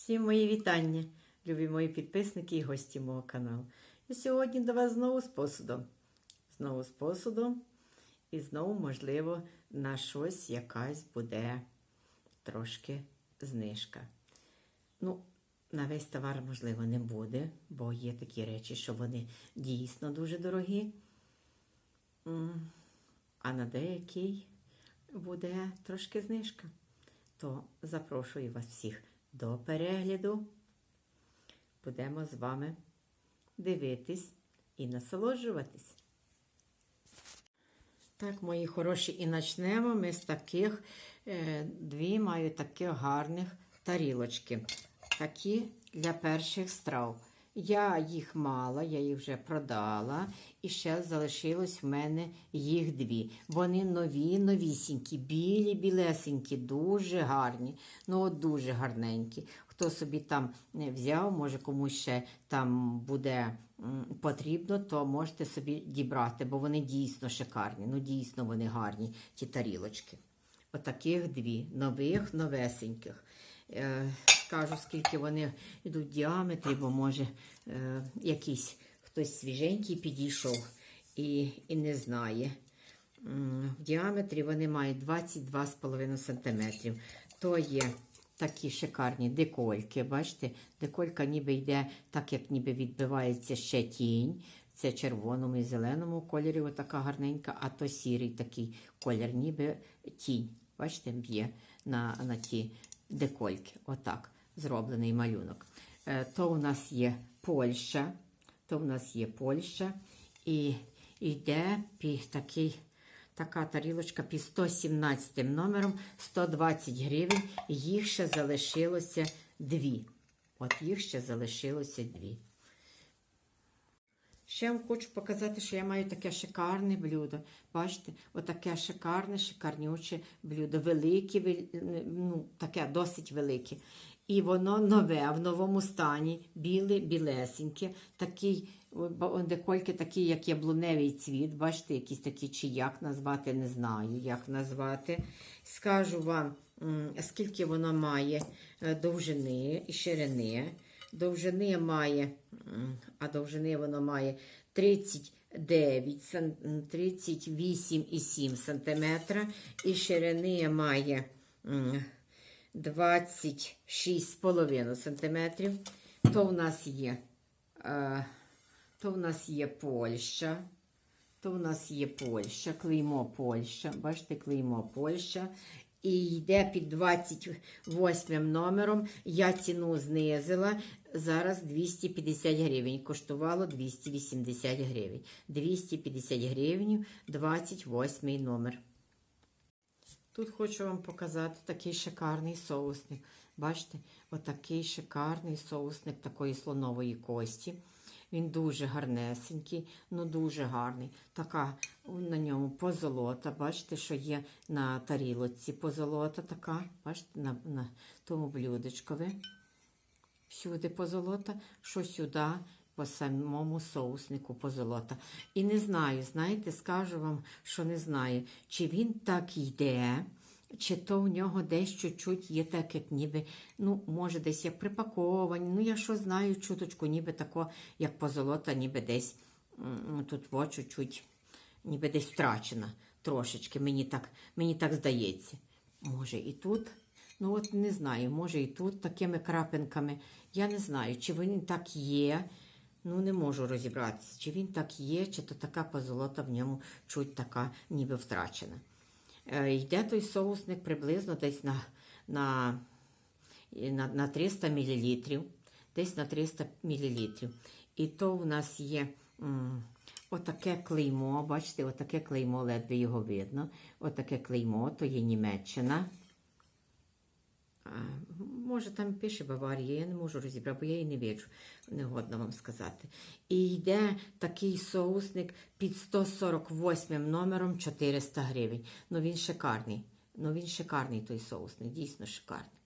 Всім мої вітання, любі мої підписники і гості мого каналу. І сьогодні до вас знову з посудом. Знову з посудом. І знову, можливо, на щось якась буде трошки знижка. Ну, на весь товар, можливо, не буде, бо є такі речі, що вони дійсно дуже дорогі. А на деякий буде трошки знижка. То запрошую вас всіх до перегляду. Будемо з вами дивитись і насолоджуватись. Так, мої хороші, і почнемо ми з таких е, дві маю таких гарних тарілочки. Такі для перших страв. Я їх мала, я їх вже продала, і ще залишилось в мене їх дві. Вони нові, новісінькі, білі, білесенькі, дуже гарні. Ну, от дуже гарненькі. Хто собі там не взяв, може комусь ще там буде потрібно, то можете собі дібрати, бо вони дійсно шикарні. Ну, дійсно вони гарні, ті тарілочки. Отаких дві, нових, новесеньких. Е, скажу, скільки вони йдуть в діаметрі, бо може е, якийсь хтось свіженький підійшов і, і не знає. В діаметрі вони мають 22,5 см. То є такі шикарні декольки. Бачите, деколька ніби йде, так як ніби відбивається ще тінь. Це червоному і зеленому кольорі, отака гарненька, а то сірий такий колір, ніби тінь. Бачите, б'є на, на ті декольки. Отак зроблений малюнок. Е, То у нас є Польща, то у нас є Польща, і йде такий, така тарілочка під 117 номером 120 гривень. Їх ще залишилося дві. От їх ще залишилося дві. Ще вам хочу показати, що я маю таке шикарне блюдо. Бачите, отаке шикарне, шикарнюче блюдо. Велике, ну, таке досить велике. І воно нове, в новому стані, біле, білесеньке, такий, декольки такі, як яблуневий цвіт. Бачите, якісь такі, чи як назвати, не знаю, як назвати. Скажу вам, скільки воно має е, довжини і ширини. Довжини має, а довжини воно має 39, 38,7 см, і ширини має 26,5 см. То в нас є, е, то в нас є Польща. То в нас є Польща, клеймо Польща. Бачите, клеймо Польща. І йде під 28 номером. Я ціну знизила. Зараз 250 гривень. Коштувало 280 гривень. 250 гривень, 28 номер. Тут хочу вам показати такий шикарний соусник. Бачите, отакий шикарний соусник такої слонової кості. Він дуже гарнесенький, ну дуже гарний. Така на ньому позолота. Бачите, що є на тарілоці позолота така. Бачите, на, на тому блюдечкові. Всюди позолота, що сюди по самому соуснику позолота. І не знаю, знаєте, скажу вам, що не знаю, чи він так йде, чи то в нього десь чуть-чуть є так, як ніби, ну, може, десь як припаковані. Ну, я що знаю, чуточку, ніби тако, як позолота, ніби десь тут во чуть-чуть, ніби десь втрачена трошечки. Мені так, мені так здається. Може, і тут. Ну, от не знаю, може і тут такими крапинками. Я не знаю, чи він так є. Ну, не можу розібратися, чи він так є, чи то така позолота в ньому чуть така ніби втрачена. Е, йде той соусник приблизно десь на, на, на, на 300 мл. Десь на 300 мл. І то в нас є м, отаке клеймо, бачите, отаке клеймо, ледве його видно. Отаке клеймо, то є Німеччина. Може, там пише Баварія, я не можу розібрати, бо я її не бачу, не годно вам сказати. І йде такий соусник під 148 номером 400 гривень. Ну він шикарний. Ну він шикарний той соусник, дійсно шикарний.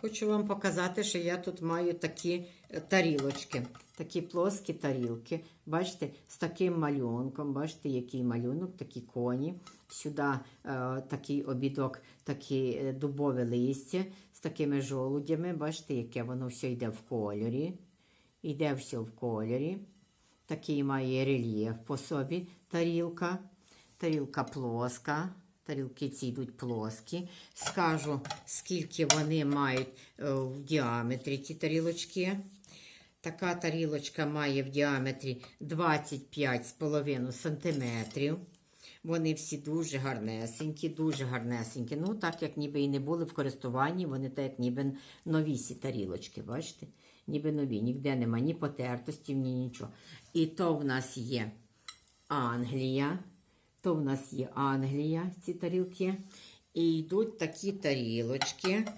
Хочу вам показати, що я тут маю такі е, тарілочки, такі плоскі тарілки. Бачите, з таким малюнком. Бачите, який малюнок, такі коні. Сюди е, такий обідок, такі е, дубове листя з такими жолудями. Бачите, яке воно все йде в кольорі. Йде все в кольорі. Такий має рельєф по собі тарілка. Тарілка плоска. Тарілки ці йдуть плоскі. Скажу, скільки вони мають е, в діаметрі ті тарілочки. Така тарілочка має в діаметрі 25,5 см. Вони всі дуже гарнесенькі, дуже гарнесенькі. Ну, так як ніби і не були в користуванні, вони так як ніби новісі тарілочки, бачите? Ніби нові, ніде нема ні потертості, ні нічого. І то в нас є Англія. То в нас є Англія, ці тарілки. І йдуть такі тарілочки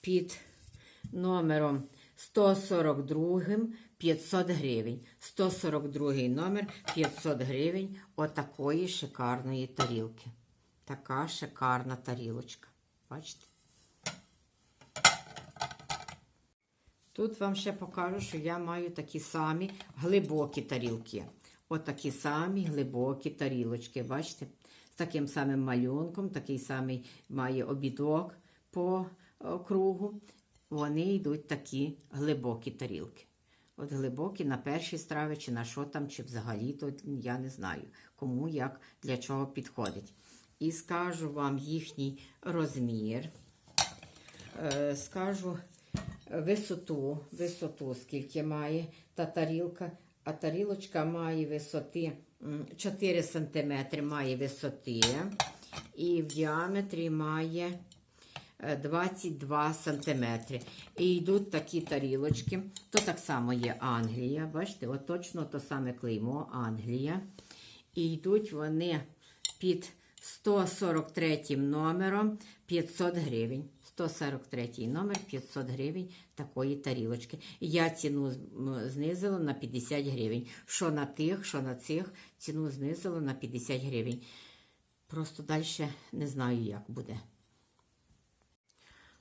під номером 142 500 гривень. 142 номер 500 гривень отакої шикарної тарілки. Така шикарна тарілочка. Бачите? Тут вам ще покажу, що я маю такі самі глибокі тарілки. Отакі самі глибокі тарілочки. Бачите? З таким самим малюнком, такий самий має обідок по кругу. Вони йдуть такі глибокі тарілки. От глибокі на перші страви, чи на що там, чи взагалі, то я не знаю, кому як для чого підходить. І скажу вам їхній розмір. Е, скажу висоту, висоту, скільки має та тарілка. А тарілочка має висоти 4 см має висоти і в діаметрі має е, 22 см. І йдуть такі тарілочки. То так само є Англія. Бачите, от точно то саме клеймо Англія. І йдуть вони під 143 номером 500 гривень. 143 номер 500 гривень такої тарілочки. Я ціну знизила на 50 гривень. Що на тих, що на цих, ціну знизила на 50 гривень. Просто далі не знаю, як буде.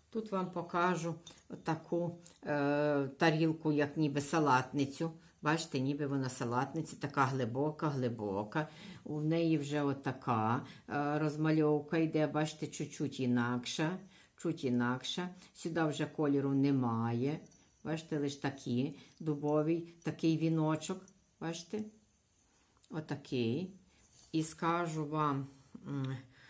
Тут вам покажу таку е, тарілку, як ніби салатницю. Бачите, ніби вона салатниця, така глибока, глибока. У неї вже отака е, розмальовка йде, бачите, чуть-чуть інакша. Чуть інакша. Сюди вже кольору немає. Бачите, лише такі дубовий, такий віночок. Бачите? Отакий. І скажу вам,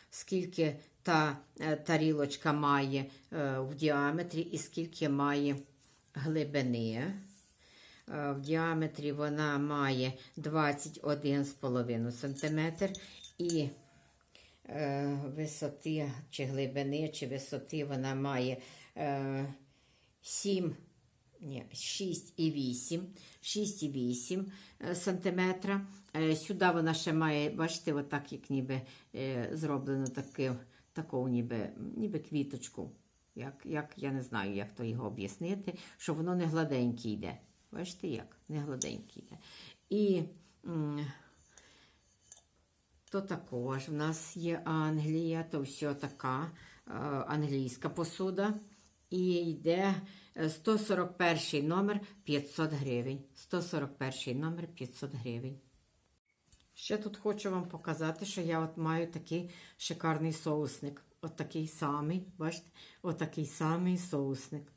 скільки та е, тарілочка має е, в діаметрі і скільки має глибини. Е, В діаметрі вона має 21,5 см і висоти чи глибини, чи висоти вона має е, 7, ні, 6,8 6,8 е, сантиметра. Е, Сюди вона ще має, бачите, отак, як ніби е, зроблено таке, таку ніби, ніби квіточку. Як, як, я не знаю, як то його об'яснити, що воно не гладеньке йде. Бачите, як? Не гладеньке йде. І то також в нас є Англія, то все така е, англійська посуда. І йде е, 141 номер 500 гривень. 141 номер 500 гривень. Ще тут хочу вам показати, що я от маю такий шикарний соусник. От такий самий, бачите, от такий самий соусник.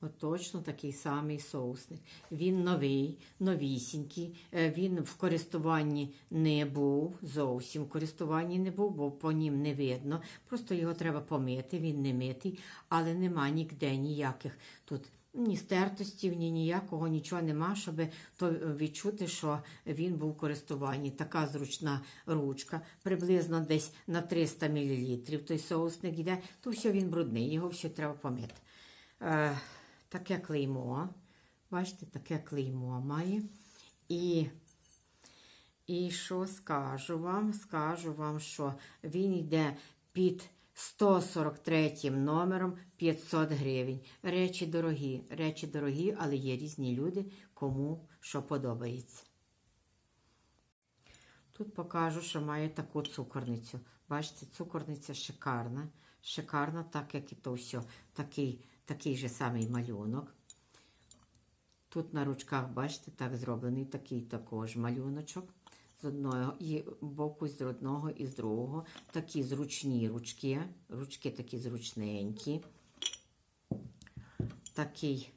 От точно такий самий соусник. Він новий, новісінький. Е, Він в користуванні не був, зовсім в користуванні не був, бо по нім не видно. Просто його треба помити, він не митий, але нема ніде ніяких тут. Ні стертостів, ні ніякого, нічого нема, щоб то відчути, що він був в користуванні. Така зручна ручка, приблизно десь на 300 мл. Той соусник йде, то все він брудний, його все треба помити. Таке клеймо. Бачите, таке клеймо має. І, і що скажу вам? Скажу вам, що він йде під 143 номером 500 гривень. Речі дорогі, речі дорогі, але є різні люди, кому що подобається. Тут покажу, що має таку цукорницю. Бачите, цукорниця шикарна. Шикарна, так як і то все. Такий, такий же самий малюнок. Тут на ручках, бачите, так зроблений такий також малюночок. З одного і боку, з одного і з другого. Такі зручні ручки. Ручки такі зручненькі. Такий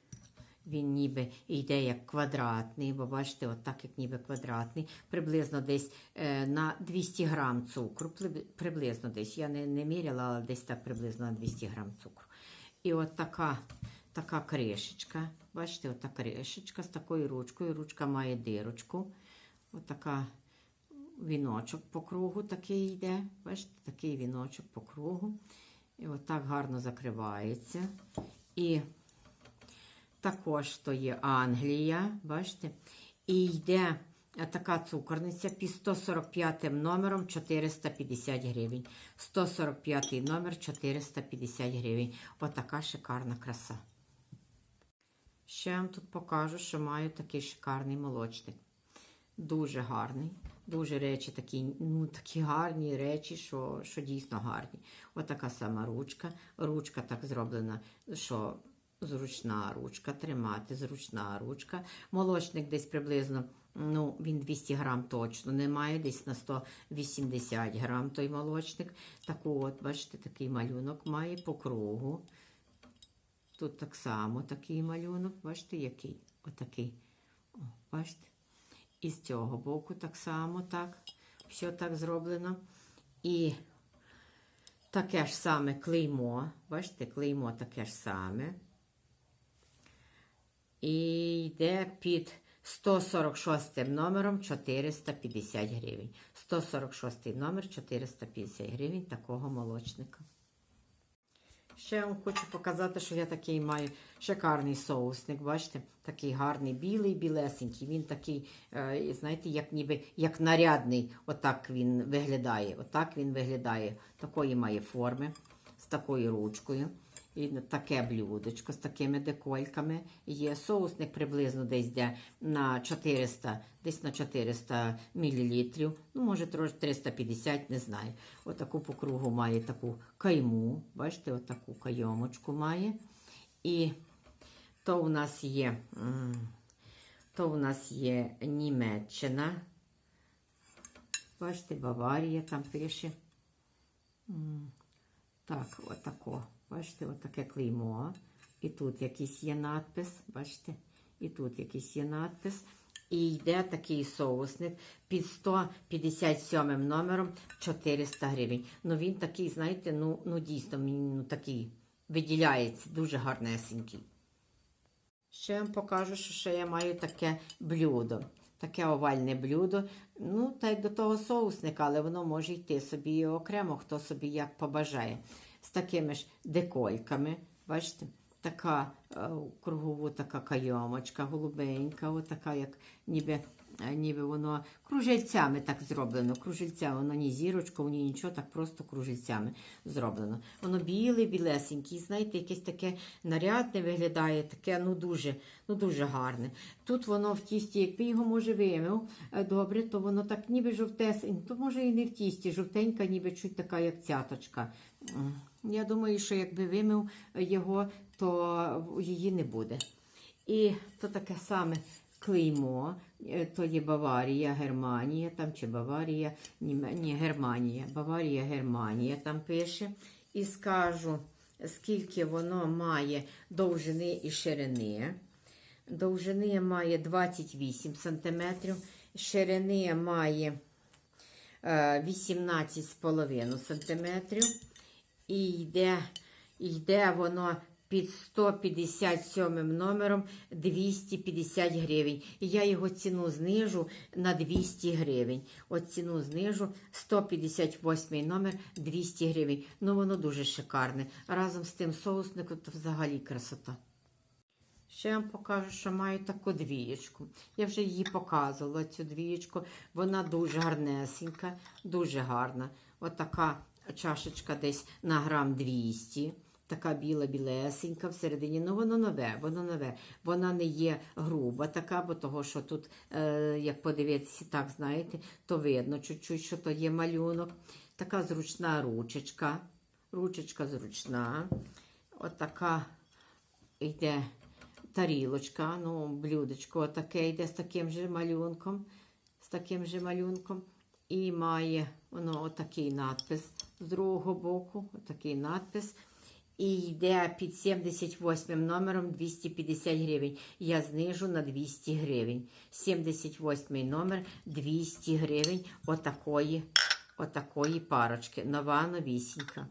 він ніби йде як квадратний, бо бачите, от так як ніби квадратний, приблизно десь е, на 200 грам цукру, приблизно десь, я не, не міряла, але десь так приблизно на 200 грам цукру. І от така, така кришечка, бачите, от така кришечка з такою ручкою, ручка має дирочку, от така віночок по кругу такий йде, бачите, такий віночок по кругу, і от так гарно закривається. І також то є Англія, бачите, і йде така цукорниця під 145 номером 450 гривень. 145 номер 450 гривень. Отака шикарна краса. Ще вам тут покажу, що маю такий шикарний молочник. Дуже гарний. Дуже речі такі, ну, такі гарні речі, що, що дійсно гарні. Отака сама ручка. Ручка так зроблена, що зручна ручка, тримати, зручна ручка. Молочник десь приблизно, ну, він 200 грам точно немає, десь на 180 грам той молочник. Таку от, бачите, такий малюнок має по кругу. Тут так само такий малюнок, бачите, який? Отакий. О, бачите? І з цього боку так само так. Все так зроблено. І таке ж саме клеймо. Бачите, клеймо таке ж саме. І йде під 146 номером 450 гривень. 146 номер 450 гривень такого молочника. Ще вам хочу показати, що я такий маю шикарний соусник. Бачите, такий гарний білий, білесенький. Він такий, е, знаєте, як ніби як нарядний. Отак він виглядає. Отак він виглядає. Такої має форми, з такою ручкою. І таке блюдечко з такими декольками є. Соусник приблизно десь де на 400, десь на 400 мл. Ну, може, трошки 350, не знаю. Отаку по кругу має таку кайму. Бачите, отаку кайомочку має. І то у нас є, то у нас є Німеччина. Бачите, Баварія там пише. Так, отако. Бачите, отаке клеймо. І тут якийсь є надпис, бачите? І тут якийсь є надпис. І йде такий соусник під 157 номером 400 гривень. Ну він такий, знаєте, ну, ну дійсно, він ну, такий виділяється, дуже гарнесенький. Ще вам покажу, що ще я маю таке блюдо. Таке овальне блюдо. Ну, та й до того соусника, але воно може йти собі окремо, хто собі як побажає. З такими ж декольками. Бачите? Така е, кругову така кайомочка, голубенька, отака, як ніби, е, ніби воно кружельцями так зроблено. Кружельця, воно ні зірочкою, ні нічого, так просто кружельцями зроблено. Воно біле, білесеньке, знаєте, якесь таке нарядне виглядає, таке ну дуже, ну дуже гарне. Тут воно в тісті, якби його може вимив е, добре, то воно так ніби жовтесеньке, то може і не в тісті, жовтенька, ніби чуть така, як цяточка. Я думаю, що якби вимив його, то її не буде. І то таке саме клеймо, е, то є Баварія, Германія, там чи Баварія, ні, ні Германія, Баварія, Германія там пише. І скажу, скільки воно має довжини і ширини. Довжини має 28 см, ширини має е, 18,5 см. І йде, йде воно під 157 номером 250 гривень. І я його ціну знижу на 200 гривень. От ціну знижу 158 номер 200 гривень. Ну воно дуже шикарне. Разом з тим соусником то взагалі красота. Ще вам покажу, що маю таку двієчку. Я вже її показувала, цю двієчку. Вона дуже гарнесенька, дуже гарна. Отака чашечка десь на грам 200. Така біла білесенька всередині. Ну, воно нове, воно нове. Вона не є груба така, бо того, що тут, е, як подивитися, так знаєте, то видно чуть-чуть, що то є малюнок. така зручна ручечка. Ручечка зручна. Отака йде тарілочка, ну, блюдечко таке йде з таким же малюнком. З таким же малюнком. І має воно отакий надпис з другого боку. Отакий надпис. І йде під 78 номером 250 гривень. Я знижу на 200 гривень. 78 номер 200 гривень отакої, отакої парочки. Нова новісінька.